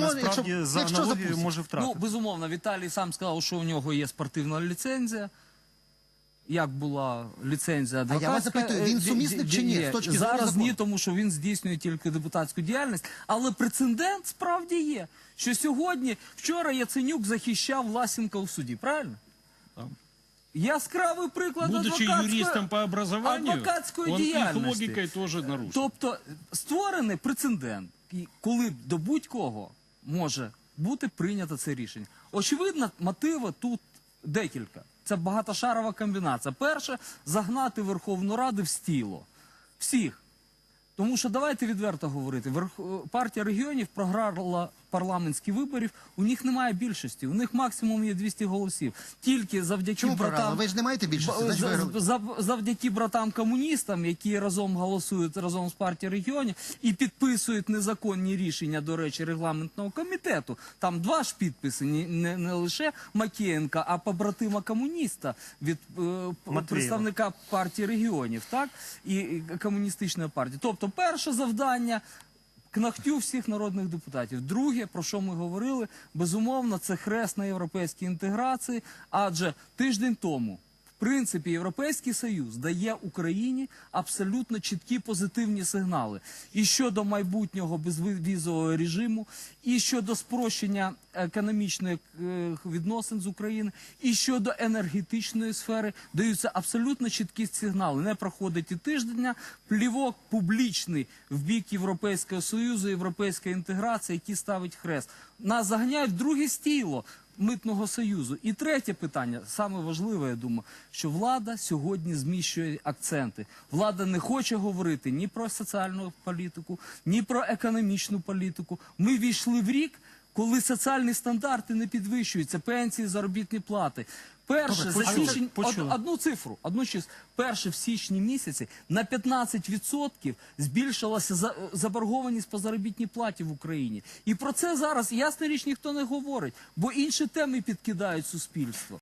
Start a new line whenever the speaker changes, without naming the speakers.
насправді
якщо-
за
якщо
аналогією
запустимо.
може
Ну, безумовно, Віталій сам сказав, що у нього є спортивна ліцензія. Як була ліцензія
А я вас
адвокатська?
запитую, він
е,
сумісник чи ні, з точки
Зараз ні, тому що він здійснює тільки депутатську діяльність. Але прецедент справді є. Що сьогодні, вчора Яценюк захищав Власенка у суді, правильно? Яскравий приклад
Будучи
адвокатської-
юристом по образованию,
адвокатської
он
діяльності.
логикой тоже нарушил.
Тобто створений прецедент, коли до будь-кого може бути прийнято це рішення. Очевидно, мотиви тут декілька. Це багатошарова комбінація. Перше загнати Верховну Раду в стіло. Всіх. Тому що давайте відверто говорити. Верх- Партія регіонів програла парламентські виборів. У них немає більшості. У них максимум є 200 голосів. Тільки завдяки
Чому
братам.
Ви ж не маєте більшості,
завдяки братам комуністам, які разом голосують разом з партією регіонів і підписують незаконні рішення, до речі, регламентного комітету. Там два ж підписи, не, не лише Макієнка, а побратима комуніста від е, представника партії регіонів, так і і комуністичної партії. Тобто, перше завдання. К ногтю всіх народних депутатів. Друге, про що ми говорили, безумовно, це хрест на європейській інтеграції. Адже тиждень тому, принципі, Європейський Союз дає Україні абсолютно чіткі позитивні сигнали і щодо майбутнього безвізового режиму, і щодо спрощення економічних е, відносин з України, і щодо енергетичної сфери даються абсолютно чіткі сигнали. Не проходить і тижня, плівок публічний в бік Європейського Союзу, європейської інтеграції, який ставить хрест. Нас заганяють друге стіло митного союзу. І третє питання, саме важливе, я думаю, що влада сьогодні зміщує акценти. Влада не хоче говорити ні про соціальну політику, ні про економічну політику. Ми війшли в рік. Коли соціальні стандарти не підвищуються, пенсії, заробітні плати. Перше
Добре,
за
почули,
січень од, одну цифру, одну чис. Перше в січні місяці на 15% збільшилася за- заборгованість по заробітній платі в Україні. І про це зараз ясна річ ніхто не говорить, бо інші теми підкидають суспільство.